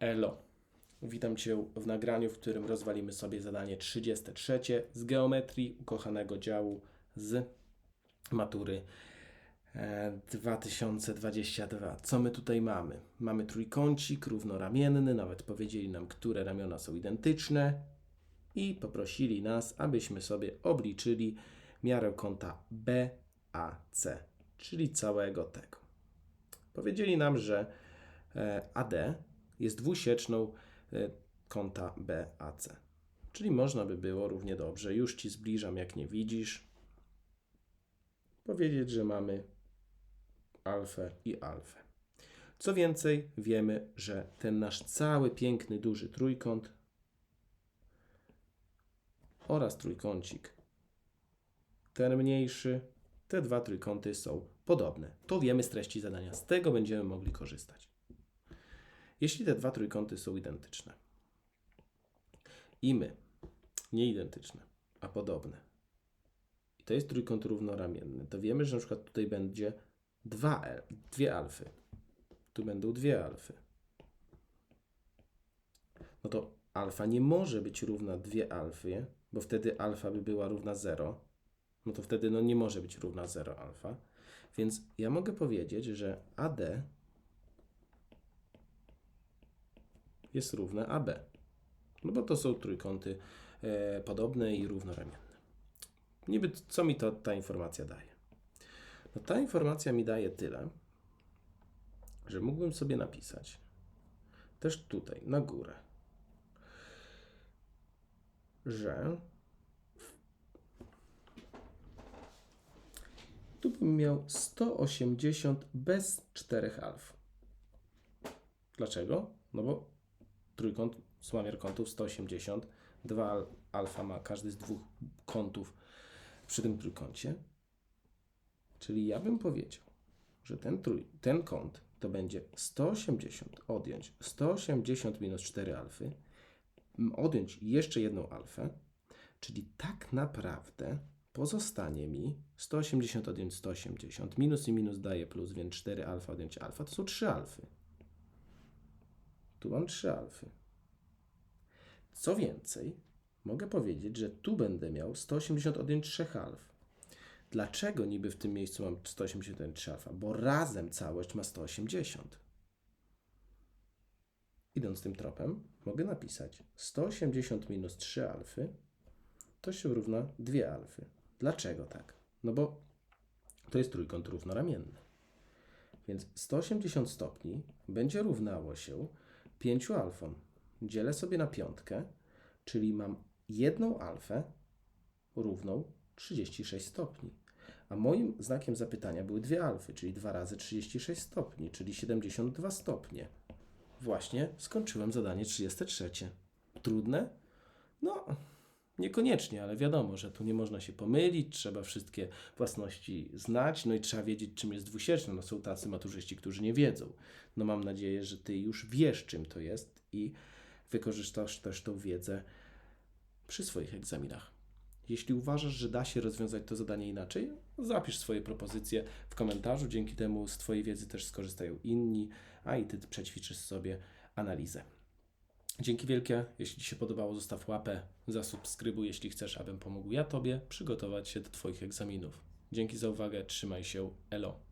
Elo. Witam Cię w nagraniu, w którym rozwalimy sobie zadanie 33 z geometrii ukochanego działu z matury e, 2022. Co my tutaj mamy? Mamy trójkącik równoramienny, nawet powiedzieli nam, które ramiona są identyczne i poprosili nas, abyśmy sobie obliczyli miarę kąta BAC, czyli całego tego. Powiedzieli nam, że e, AD jest dwusieczną e, kąta BAC. Czyli można by było równie dobrze, już Ci zbliżam jak nie widzisz, powiedzieć, że mamy alfę i alfę. Co więcej, wiemy, że ten nasz cały piękny duży trójkąt oraz trójkącik, ten mniejszy, te dwa trójkąty są podobne. To wiemy z treści zadania. Z tego będziemy mogli korzystać. Jeśli te dwa trójkąty są identyczne i my, nie identyczne, a podobne, i to jest trójkąt równoramienny, to wiemy, że na przykład tutaj będzie dwa, el- dwie alfy. Tu będą dwie alfy. No to alfa nie może być równa dwie alfy, bo wtedy alfa by była równa 0. No to wtedy no nie może być równa 0 alfa. Więc ja mogę powiedzieć, że AD jest równe AB. No bo to są trójkąty e, podobne i równoramienne. Niby co mi to, ta informacja daje? No ta informacja mi daje tyle, że mógłbym sobie napisać też tutaj, na górę, że tu bym miał 180 bez 4 alf. Dlaczego? No bo trójkąt, słamiar kątów 180, 2 al- alfa ma każdy z dwóch kątów przy tym trójkącie. Czyli ja bym powiedział, że ten, trój, ten kąt to będzie 180 odjąć 180 minus 4 alfy, odjąć jeszcze jedną alfę, czyli tak naprawdę pozostanie mi 180 odjąć 180, minus i minus daje plus, więc 4 alfa odjąć alfa to są 3 alfy. Tu mam 3 alfy. Co więcej, mogę powiedzieć, że tu będę miał 180 odjąć 3 alf. Dlaczego niby w tym miejscu mam 180 odjąć 3 alfa? Bo razem całość ma 180. Idąc tym tropem, mogę napisać 180 minus 3 alfy to się równa 2 alfy. Dlaczego tak? No bo to jest trójkąt równoramienny. Więc 180 stopni będzie równało się 5 alfom. Dzielę sobie na piątkę, czyli mam jedną alfę równą 36 stopni. A moim znakiem zapytania były dwie alfy, czyli 2 razy 36 stopni, czyli 72 stopnie. Właśnie skończyłem zadanie 33. Trudne? No, niekoniecznie, ale wiadomo, że tu nie można się pomylić, trzeba wszystkie własności znać, no i trzeba wiedzieć, czym jest dwusieczne. No są tacy maturzyści, którzy nie wiedzą. No mam nadzieję, że Ty już wiesz, czym to jest i wykorzystasz też tą wiedzę przy swoich egzaminach. Jeśli uważasz, że da się rozwiązać to zadanie inaczej, zapisz swoje propozycje w komentarzu. Dzięki temu z Twojej wiedzy też skorzystają inni, a i Ty przećwiczysz sobie analizę. Dzięki wielkie. Jeśli Ci się podobało, zostaw łapę, zasubskrybuj, jeśli chcesz, abym pomógł ja Tobie przygotować się do Twoich egzaminów. Dzięki za uwagę, trzymaj się, elo.